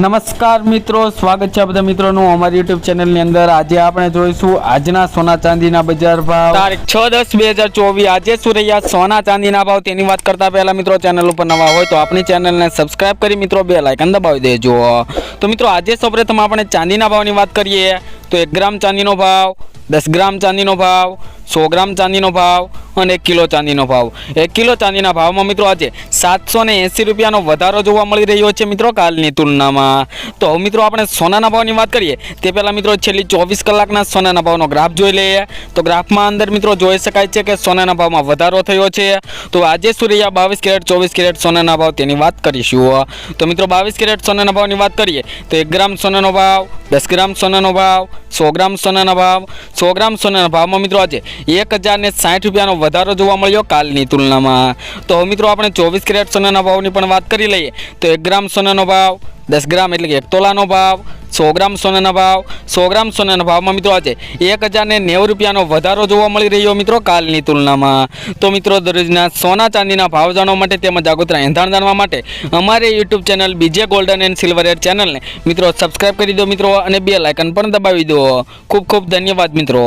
નમસ્કાર મિત્રો, સ્વાગત છે બધા મિત્રોનું અમારી યુટ્યુબ ચેનલની અંદર. આજે આપણે જોઈશું આજના સોના ચાંદીના બજાર ભાવ. તારીખ છ દસ બે હજાર ચોવીસ. આજે શું રહ્યા? સોના ચાંદીના ભાવ તેની વાત કરતા પહેલા મિત્રો, ચેનલ ઉપર નવા હોય તો આપણી ચેનલને સબસ્ક્રાઇબ કરી મિત્રો બે લાઇકન દબાવી દેજો. તો મિત્રો, આજે સૌપ્રથમ આપણે ચાંદીના ભાવની વાત કરીએ તો એક ગ્રામ ચાંદીનો ભાવ દસ ગ્રામ ચાંદીનો ભાવ, સો ગ્રામ ચાંદીનો ભાવ અને એક કિલો ચાંદીનો ભાવ. એક કિલો ચાંદીના ભાવમાં મિત્રો આજે સાતસો ને એંસી રૂપિયાનો વધારો જોવા મળી રહ્યો છે મિત્રો કાલની તુલનામાં. તો મિત્રો આપણે સોનાના ભાવની વાત કરીએ, તે પહેલાં મિત્રો છેલ્લી ચોવીસ કલાકના સોનાના ભાવનો ગ્રાફ જોઈ લઈએ. તો ગ્રાફમાં અંદર મિત્રો જોઈ શકાય છે કે સોનાના ભાવમાં વધારો થયો છે. તો આજે સૂર્યા બાવીસ કેરેટ, ચોવીસ કેરેટ સોનાના ભાવ તેની વાત કરીશું. તો મિત્રો બાવીસ કેરેટ સોનાના ભાવની વાત કરીએ, તો એક ગ્રામ સોનાનો ભાવ, દસ ગ્રામ સોનાનો ભાવ, સો ગ્રામ સોનાના ભાવ સો ગ્રામ સોનાના ભાવમાં મિત્રો આજે એક હજારને સાઠ રૂપિયાનો વધારો જોવા મળ્યો કાલની તુલનામાં. તો મિત્રો આપણે ચોવીસ કેરેટ સોનાના ભાવની પણ વાત કરી લઈએ. તો એક ગ્રામ સોનાનો ભાવ દસ ગ્રામ એટલે કે એક તોલાનો ભાવ, સો ગ્રામ સોનાના ભાવ, સો ગ્રામ સોનાના ભાવમાં મિત્રો આજે એક હજારને નેવું રૂપિયાનો વધારો જોવા મળી રહ્યો મિત્રો કાલની તુલનામાં. તો મિત્રો દરરોજના સોના ચાંદીના ભાવ જાણવા માટે તેમજ આગોતરા એંધાણ જાણવા માટે અમારી યુટ્યુબ ચેનલ બીજે ગોલ્ડન એન્ડ સિલ્વર એર ચેનલને મિત્રો સબસ્ક્રાઇબ કરી દો મિત્રો અને બે લાઇકન પણ દબાવી દો. ખૂબ ખૂબ ધન્યવાદ મિત્રો.